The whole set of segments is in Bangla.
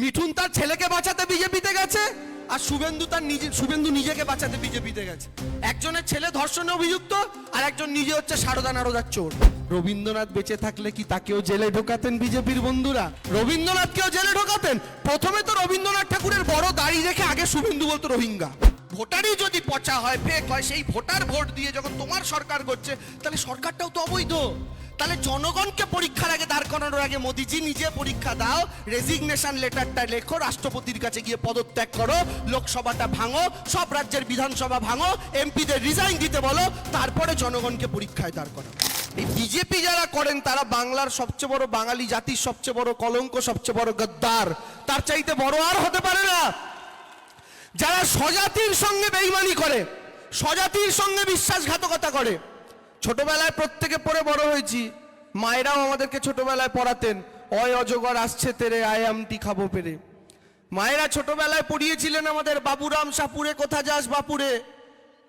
মিঠুন তার ছেলেকে বাঁচাতে বিজেপিতে গেছে, আর শুভেন্দু তার নিজে শুভেন্দু নিজেকে বাঁচাতে বিজেপিতে গেছে। একজনের ছেলে ধর্ষণে অভিযুক্ত, আর একজন নিজে হচ্ছে সারদা নারদার চোর। রবীন্দ্রনাথ বেঁচে থাকলে কি তাকেও জেলে ঢোকাতেন বিজেপির বন্ধুরা? রবীন্দ্রনাথকেও জেলে ঢোকাতেন? প্রথমে তো রবীন্দ্রনাথ ঠাকুরের বড় দাড়ি রেখে আগে শুভেন্দু বলতো রোহিঙ্গা। ভোটারই যদি পচা হয় ফেক হয়, সেই ভোটার ভোট দিয়ে যখন তোমার সরকার করছে তাহলে সরকারটাও তো অবৈধ। তাহলে জনগণকে পরীক্ষার আগে দাঁড় করানোর আগে মোদিজি নিজে পরীক্ষা দাও রেজিগনেশন লেটারটা লেখো, রাষ্ট্রপতির কাছে গিয়ে পদত্যাগ করো, লোকসভাটা ভাঙো, সব রাজ্যের বিধানসভা ভাঙো, এমপিদের রিজাইন দিতে বলো, তারপরে জনগণকে পরীক্ষায় দাঁড় করাও। এই বিজেপি যারা করেন, তারা বাংলার সবচেয়ে বড় বাঙালি জাতির সবচেয়ে বড় কলঙ্ক, সবচেয়ে বড় গদ্দার। তার চাইতে বড় আর হতে পারে না। যারা স্বজাতির সঙ্গে বেইমানি করে, স্বজাতির সঙ্গে বিশ্বাসঘাতকতা করে ছোটবেলায় প্রত্যেকে পড়ে বড় হয়েছি। মায়েরাও আমাদেরকে ছোটবেলায় পড়াতেন। অয় অজগর আসছে তেরে আয়ামটি খাব পেরে। মায়েরা ছোটবেলায় পড়িয়েছিলেন আমাদের, বাবুরাম সাপুরে, কোথা যাস বাপুরে?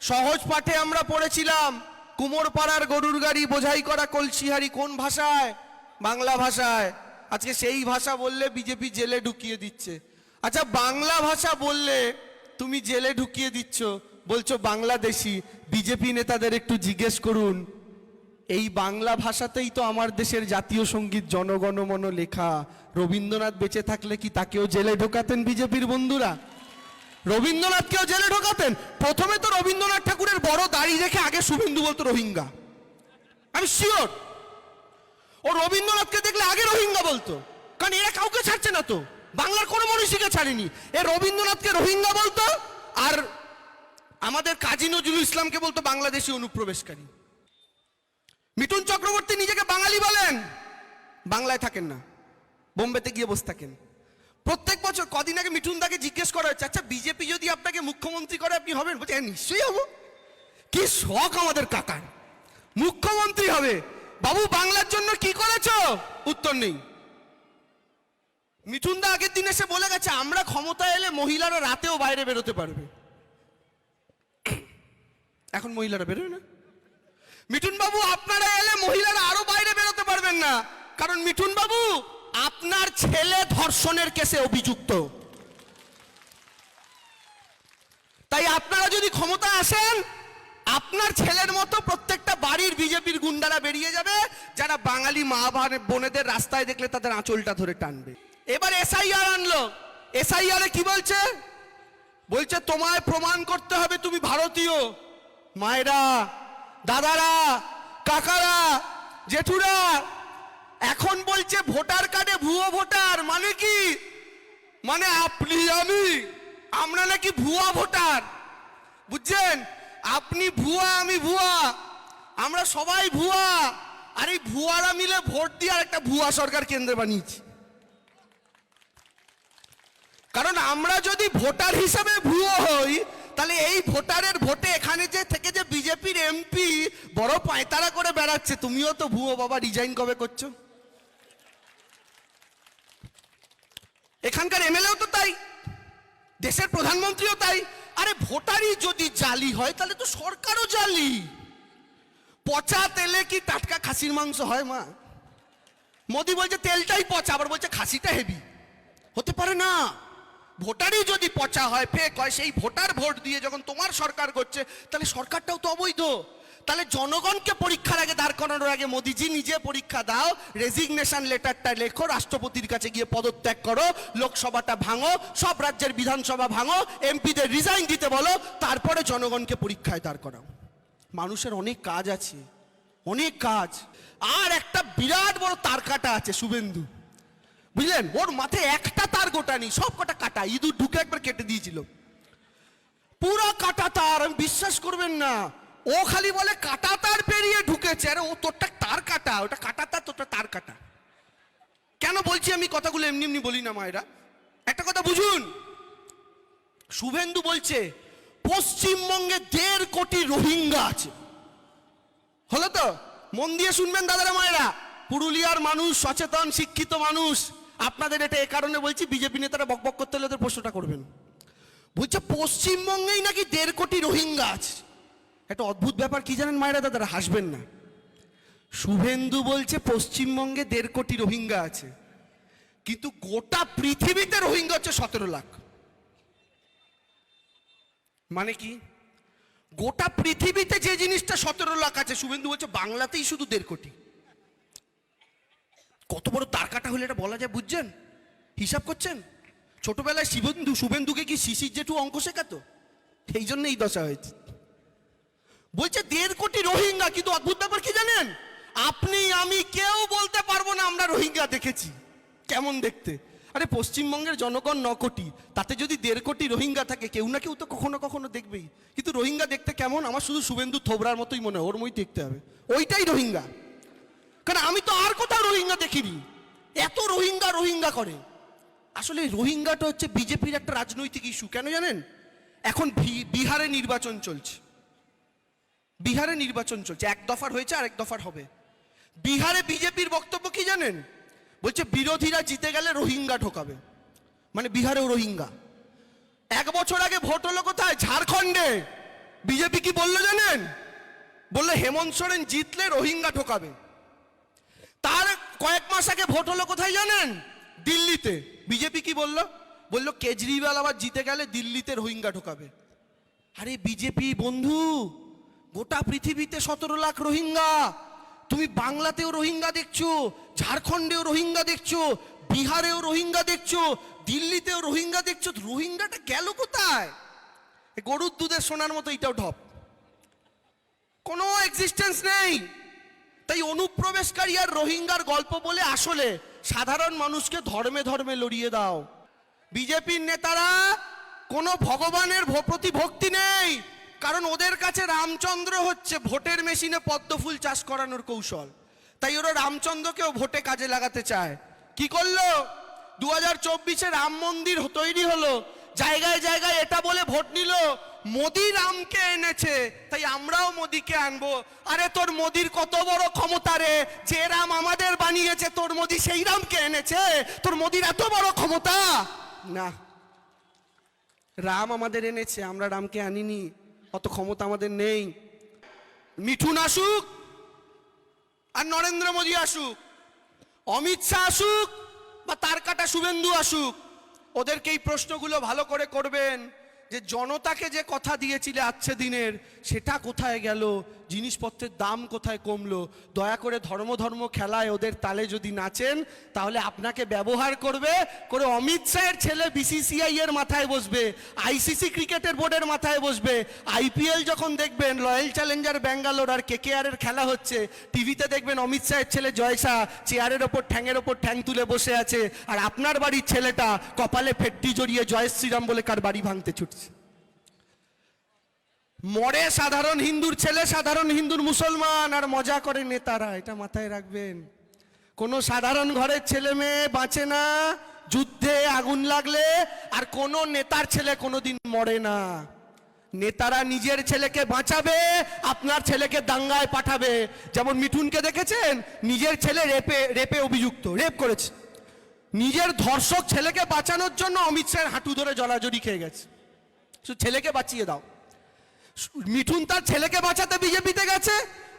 সহজ পাঠে আমরা পড়েছিলাম, কুমোর পাড়ার গরুর গাড়ি বোঝাই করা কলসিহারি কোন ভাষায়? বাংলা ভাষায়। আজকে সেই ভাষা বললে বিজেপি জেলে ঢুকিয়ে দিচ্ছে। আচ্ছা বাংলা ভাষা বললে তুমি জেলে ঢুকিয়ে দিচ্ছ। বলছো বাংলাদেশি, বিজেপি নেতাদের একটু জিজ্ঞেস করুন। এই বাংলা ভাষাতেই তো আমার দেশের জাতীয় সংগীত জনগণমন লেখা রবীন্দ্রনাথ বেঁচে থাকলে কি তাকেও জেলে ঢোকাতেন বিজেপির বন্ধুরা? রবীন্দ্রনাথকেও জেলে ঢোকাতেন? প্রথমে তো রবীন্দ্রনাথ ঠাকুরের বড় দাড়ি রেখে আগে শুভেন্দু বলতো রোহিঙ্গা। আমি শিওর ও রবীন্দ্রনাথকে দেখলে আগে রোহিঙ্গা বলতো। কারণ এরা কাউকে ছাড়ছে না তো। বাংলার কোনো মনীষীকে ছাড়েনি। এ রবীন্দ্রনাথকে রোহিঙ্গা বলতো আর আমাদের কাজী নজরুল ইসলামকে বলতো বাংলাদেশি অনুপ্রবেশকারী। মিঠুন চক্রবর্তী নিজেকে বাঙালি বলেন। বাংলায় থাকেন না। বোম্বেতে গিয়ে বসে থাকেন। প্রত্যেক বছর কদিন আগে মিঠুন দাকে জিজ্ঞেস করা হচ্ছে আচ্ছা বিজেপি যদি আপনাকে মুখ্যমন্ত্রী করে আপনি হবেন? বলছে "হ্যাঁ, নিশ্চয়ই হব। কি শখ আমাদের কাকার। মুখ্যমন্ত্রী হবে। বাবু বাংলার জন্য কি করেছ? উত্তর নেই। মিঠুন দা আগের দিন এসে বলে গেছে আমরা ক্ষমতা এলে মহিলারা রাতেও বাইরে বেরোতে পারবে। এখন মহিলারা বেরোয় না। মিঠুন বাবু আপনারা এলে মহিলারা আরও বাইরে বেরোতে পারবেন না। কারণ মিঠুন বাবু আপনার ছেলে ধর্ষণের কেসে অভিযুক্ত। তাই আপনারা যদি ক্ষমতা আসেন, আপনার ছেলের মতো প্রত্যেকটা বাড়ির বিজেপির গুন্ডারা বেরিয়ে যাবে, যারা বাঙালি মা বোনেদের রাস্তায় দেখলে তাদের আঁচলটা ধরে টানবে। এবার এসআইআর আনলো। এসআইআর কি বলছে? বলছে, তোমায় প্রমাণ করতে হবে তুমি ভারতীয়। মায়েরা, দাদারা, কাকারা, জেঠুরা, এখন বলছে ভোটার কার্ডে ভুয়ো ভোটার মানে কি? মানে আপনি আমি, আমরা নাকি ভুয়া ভোটার। বুঝছেন? আপনি ভুয়া, আমি ভুয়া, আমরা সবাই ভুয়া। আর এই ভুয়ারা মিলে ভোট দিয়ে আর একটা ভুয়া সরকার কেন্দ্রে বানিয়েছি। কারণ আমরা যদি ভোটার হিসাবে ভুয়ো হই, তাহলে এই ভোটারের ভোটে এখানে এমপি বড় পায়তারা করে বেড়াচ্ছে। তুমিও তো ভুয়ো বাবা ডিজাইন কবে করছ? এখানকার এমএলএও তো তাই, দেশের প্রধানমন্ত্রীও তাই। আরে ভোটারই যদি জালি হয়, তাহলে তো সরকারও জালি। পচা তেলে কি টাটকা খাসির মাংস হয়, মা? মোদি বলছে, তেলটাই পচা। আবার বলছে, খাসিটা হেভি হতে পারে না। ভোটারই যদি পচা হয় ফেক হয়, সেই ভোটার ভোট দিয়ে যখন তোমার সরকার করছে, তাহলে সরকারটাও তো অবৈধ। তাহলে জনগণকে পরীক্ষার আগে দাঁড় করানোর আগে মোদিজি নিজে পরীক্ষা দাও রেজিগনেশন লেটারটা লেখো, রাষ্ট্রপতির কাছে গিয়ে পদত্যাগ করো, লোকসভাটা ভাঙো, সব রাজ্যের বিধানসভা ভাঙো, এমপিদের রিজাইন দিতে বলো, তারপরে জনগণকে পরীক্ষায় দাঁড় করাও। মানুষের অনেক কাজ আছে, অনেক কাজ। আর একটা বিরাট বড় তারকাটা আছে, শুভেন্দু। বুঝলেন? ওর মাথায় একটা তার গোটা নেই, সব কটা কাটা। ইঁদুর ঢুকে একবার কেটে দিয়েছিল। পুরো কাটা তার, আমি বিশ্বাস করবেন না। ও খালি বলে, কাটা তার পেরিয়ে ঢুকেছে। আরে, ও তোরটা তার কাটা, ওটা কাটা তার, তোরটা তার কাটা। কেন বলছি আমি কথাগুলো এমনি এমনি বলি না মায়েরা? একটা কথা বুঝুন। শুভেন্দু বলছে, পশ্চিমবঙ্গে দেড় কোটি রোহিঙ্গা আছে। হলো তো? মন দিয়ে শুনবেন দাদারা মায়েরা। পুরুলিয়ার মানুষ, সচেতন, শিক্ষিত মানুষ। আপনাদের এটা এ কারণে বলছি, বিজেপি নেতারা বকবক করতে হলে ওদের প্রশ্নটা করবেন। বলছে, পশ্চিমবঙ্গেই নাকি দেড় কোটি রোহিঙ্গা আছে। একটা অদ্ভুত ব্যাপার, কি জানেন মায়েরা দাদারা, হাসবেন না। শুভেন্দু বলছে, পশ্চিমবঙ্গে দেড় কোটি রোহিঙ্গা আছে। কিন্তু গোটা পৃথিবীতে রোহিঙ্গা হচ্ছে সতেরো লাখ। মানে কি? গোটা পৃথিবীতে যে জিনিসটা সতেরো লাখ আছে, শুভেন্দু বলছে, বাংলাতেই শুধু দেড় কোটি। কত বড় তার কাটা হলে এটা বলা যায়, বুঝছেন? হিসাব করছেন? ছোটবেলায় শিবেন্দু, শুভেন্দুকে কি শিশির জেঠু অঙ্ক শেখাতো? সেই জন্য এই দশা হয়েছে। বলছে, দেড় কোটি রোহিঙ্গা, কিন্তু অদ্ভুত ব্যাপার কি জানেন? আপনি, আমি কেউ বলতে পারব না, আমরা রোহিঙ্গা দেখেছি। কেমন দেখতে? আরে, পশ্চিমবঙ্গের জনগণ ন কোটি, তাতে যদি দেড় কোটি রোহিঙ্গা থাকে, কেউ না কেউ তো কখনো কখনো দেখবেই। কিন্তু রোহিঙ্গা দেখতে কেমন? আমার শুধু শুভেন্দু থোবরার মতোই মনে হয়, ওর মই দেখতে হবে। ওইটাই রোহিঙ্গা। কারণ আমি তো আর কোথাও রোহিঙ্গা দেখিনি। এত রোহিঙ্গা রোহিঙ্গা করে। আসলে রোহিঙ্গাটা হচ্ছে বিজেপির একটা রাজনৈতিক ইস্যু, কেন জানেন? এখন বিহারে নির্বাচন চলছে। বিহারে নির্বাচন চলছে। এক দফার হয়েছে আর এক দফার হবে। বিহারে বিজেপির বক্তব্য কি জানেন? বলছে বিরোধীরা জিতে গেলে রোহিঙ্গা ঢোকাবে। মানে বিহারেও রোহিঙ্গা। এক বছর আগে ভোট হলো কোথায়? ঝাড়খণ্ডে। বিজেপি কি বলল জানেন? বলল হেমন্ত সোরেন জিতলে রোহিঙ্গা ঢোকাবে। তার কয়েক মাস আগে ভোট হলো কোথায় জানেন? দিল্লিতে। বিজেপি কি বলল? বলল, কেজরিওয়াল আবার জিতে গেলে দিল্লিতে রোহিঙ্গা ঢোকাবে। আরে বিজেপি, বন্ধু, গোটা পৃথিবীতে সতেরো লাখ রোহিঙ্গা। তুমি বাংলাতেও রোহিঙ্গা দেখছ, ঝাড়খণ্ডেও রোহিঙ্গা দেখছ, বিহারেও রোহিঙ্গা দেখছ, দিল্লিতেও রোহিঙ্গা দেখছ রোহিঙ্গাটা গেল কোথায়? গরুর দুধের সোনার মতো এটাও ঢপ। কোনো এক্সিস্টেন্স নেই। তাই অনুপ্রবেশকারী আর রোহিঙ্গার গল্প বলে আসলে সাধারণ মানুষকে ধর্মে ধর্মে লড়িয়ে দাও। বিজেপির নেতারা কোনো ভগবানের প্রতি ভক্তি নেই, কারণ ওদের কাছে রামচন্দ্র হচ্ছে ভোটের মেশিনে পদ্মফুল চাষ করানোর কৌশল। তাই ওরা রামচন্দ্রকেও ভোটে কাজে লাগাতে চায়। কি করল? দু হাজার চব্বিশে রাম মন্দির তৈরি হলো, জায়গায় জায়গায় এটা বলে ভোট নিল মোদি রামকে এনেছে, তাই আমরাও মোদিকে আনব। আরে তোর মোদির কত বড় ক্ষমতা রে? যে রাম আমাদের বানিয়েছে, তোর মোদি সেই রামকে এনেছে? তোর মোদির এত বড় ক্ষমতা? না। রাম আমাদের এনেছে, আমরা রামকে আনিনি। অত ক্ষমতা আমাদের নেই। মিঠুন আসুক আর নরেন্দ্র মোদী আসুক, অমিত শাহ আসুক বা তার কাটা শুভেন্দু আসুক, ওদেরকে এই প্রশ্নগুলো ভালো করে করবেন। যে জনতাকে যে কথা দিয়েছিলে আজকে দিনের সেটা কোথায় গেল? জিনিসপত্রের দাম কোথায় কমলো? দয়া করে ধর্ম ধর্ম খেলায় ওদের তালে যদি নাচেন, তাহলে আপনাকে ব্যবহার করবে করে অমিত শাহের ছেলে বিসিসিআই এর মাথায় বসবে আইসিসি ক্রিকেটের বোর্ডের মাথায় বসবে। আইপিএল যখন দেখবেন রয়্যাল চ্যালেঞ্জার ব্যাঙ্গালোর আর কেকেআর এর খেলা হচ্ছে, টিভিতে দেখবেন অমিত শাহের ছেলে জয়সা চেয়ারের ওপর, ঠ্যাঙের ওপর ঠ্যাং তুলে বসে আছে। আর আপনার বাড়ির ছেলেটা কপালে ফেটটি জড়িয়ে জয় শ্রীরাম বলে কার বাড়ি ভাঙতে ছুটছে? মরে সাধারণ হিন্দুর ছেলে, সাধারণ হিন্দুর মুসলমান, আর মজা করে নেতারা, এটা মাথায় রাখবেন। কোনো সাধারণ ঘরের ছেলে মেয়ে বাঁচে না, যুদ্ধে আগুন লাগলে, আর কোনো নেতার ছেলে কোনোদিন মরে না। নেতারা নিজের ছেলেকে বাঁচাবে, আপনার ছেলেকে দাঙ্গায় পাঠাবে। যেমন মিঠুনকে দেখেছেন? নিজের ছেলে রেপে রেপে অভিযুক্ত, রেপ করেছে। নিজের ধর্ষক ছেলেকে বাঁচানোর জন্য অমিত শাহের হাঁটু ধরে জলাজড়ি খেয়ে গেছে। ছেলেকে বাঁচিয়ে দাও। মিঠুন তার ছেলেকে বাঁচাতে বিজেপিতে গেছে,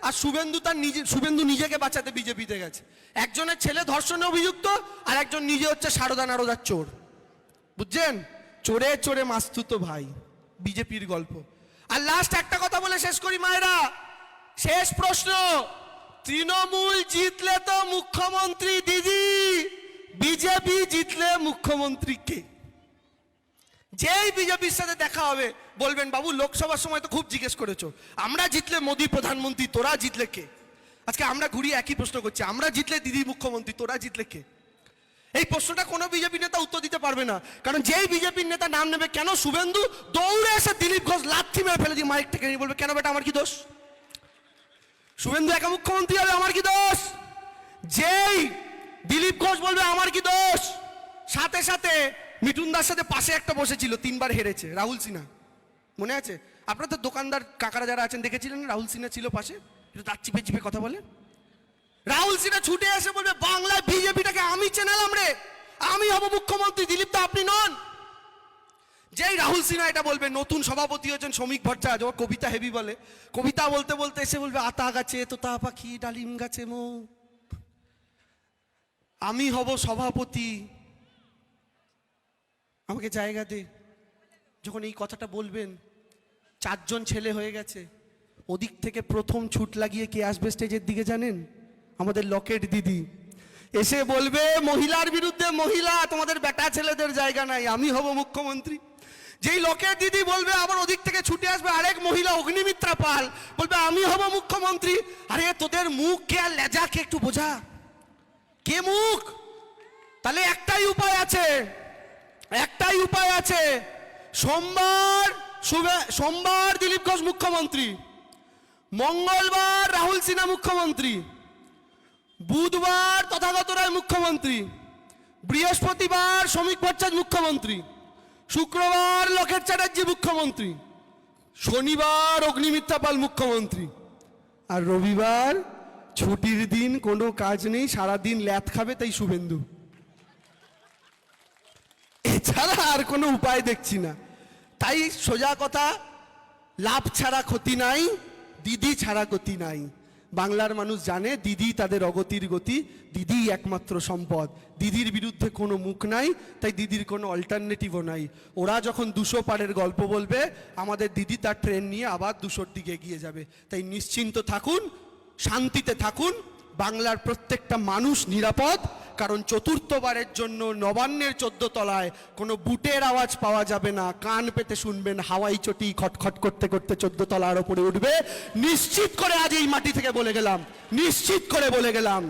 আর শুভেন্দু তার নিজে, শুভেন্দু নিজেকে বাঁচাতে বিজেপিতে গেছে। একজনের ছেলে ধর্ষণে অভিযুক্ত, আর একজন নিজে হচ্ছে সারদা নারদার চোর। বুঝছেন? চোরে চোরে মাস্তুত ভাই, বিজেপির গল্প। আর লাস্ট একটা কথা বলে শেষ করি মায়েরা। শেষ প্রশ্ন, তৃণমূল জিতলে তো মুখ্যমন্ত্রী দিদি, বিজেপি জিতলে মুখ্যমন্ত্রী কে? যেই বিজেপির সাথে দেখা হবে বলবেন, বাবু, লোকসভার সময় তো খুব জিজ্ঞেস করেছ। আমরা জিতলে মোদী প্রধানমন্ত্রী, তোরা জিতলে কে? আজকে আমরা ঘুরিয়ে একই প্রশ্ন করছি, আমরা জিতলে দিদি মুখ্যমন্ত্রী, তোরা জিতলে কে? এই প্রশ্নটা কোনো বিজেপি নেতা উত্তর দিতে পারবে না, কারণ যেই বিজেপির নেতা নাম নেবে কেন? শুভেন্দু দৌড়ে এসে দিলীপ ঘোষ লাথি মেরে ফেলে দিয়ে মাইক থেকে বলবে, কেন বেটা, আমার কি দোষ? শুভেন্দু একা মুখ্যমন্ত্রী হবে, আমার কি দোষ? যেই দিলীপ ঘোষ বলবে, আমার কি দোষ? সাথে সাথে মিঠুনদার সাথে পাশে একটা বসেছিল, তিনবার হেরেছে, রাহুল সিনহা। মনে আছে? আপনার তো দোকানদার কাকারা যারা আছেন, দেখেছিলেন রাহুল সিনহা ছিল পাশে? একটু দাঁত চিপে চিপে কথা বলে রাহুল সিনহা ছুটে এসে বলবে, বাংলায় বিজেপিটাকে আমি চেনালাম রে। আমি হব মুখ্যমন্ত্রী, দিলীপ তো আপনি নন। যেই রাহুল সিনহা এটা বলবে, নতুন সভাপতি হচ্ছেন শ্রমিক ভট্টাচার্য ও কবিতা হেভি বলে। কবিতা বলতে বলতে এসে বলবে, আতা গাছে তোতা পাখি, ডালিম গাছে মো আমি হব সভাপতি। আমাকে জায়গা দে। যখন এই কথাটা বলবেন, চারজন ছেলে হয়ে গেছে। ওদিক থেকে প্রথম ছুট লাগিয়ে কে আসবে স্টেজের দিকে জানেন? আমাদের লকেট দিদি। এসে বলবে, মহিলার বিরুদ্ধে মহিলা, তোমাদের বেটা ছেলেদের জায়গা নাই, আমি হব মুখ্যমন্ত্রী। যেই লকেট দিদি বলবে, আবার ওদিক থেকে ছুটে আসবে আরেক মহিলা, অগ্নিমিত্রা পাল। বলবে, আমি হব মুখ্যমন্ত্রী। আরে, তোদের মুখ কে আর লেজা কে একটু বোঝা? কে মুখ? তাহলে একটাই উপায় আছে। একটাই উপায় আছে। সোমবার সোমবার দিলীপ ঘোষ মুখ্যমন্ত্রী, মঙ্গলবার রাহুল সিনহা মুখ্যমন্ত্রী, বুধবার তথাগত রায় মুখ্যমন্ত্রী, বৃহস্পতিবার শ্রমিক ভট্টাচার্য মুখ্যমন্ত্রী, শুক্রবার লকেট চ্যাটার্জি মুখ্যমন্ত্রী, শনিবার অগ্নিমিত্রা পাল মুখ্যমন্ত্রী। আর রবিবার ছুটির দিন কোনো কাজ নেই, সারাদিন ল্যাথ খাবে তাই শুভেন্দু। এছাড়া আর কোনো উপায় দেখছি না। তাই সোজা কথা, লাভ ছাড়া ক্ষতি নাই, দিদি ছাড়া গতি নাই। বাংলার মানুষ জানে দিদি তাদের অগতির গতি, দিদি একমাত্র সম্পদ। দিদির বিরুদ্ধে কোনো মুখ নাই, তাই দিদির কোনো অল্টারনেটিভও নাই। ওরা যখন দুশো পারের গল্প বলবে, আমাদের দিদি তার ট্রেন নিয়ে আবার দুশোর দিকে এগিয়ে যাবে। তাই নিশ্চিন্ত থাকুন, শান্তিতে থাকুন বাংলার প্রত্যেকটা মানুষ নিরাপদ, কারণ চতুর্থবারের জন্য নবান্নের চোদ্দ তলায় কোনো বুটের আওয়াজ পাওয়া যাবে না। কান পেতে শুনবেন, হাওয়াই চটি খটখট করতে করতে চোদ্দ তলার ওপরে উঠবে। নিশ্চিত করে আজ এই মাটি থেকে বলে গেলাম, নিশ্চিত করে বলে গেলাম।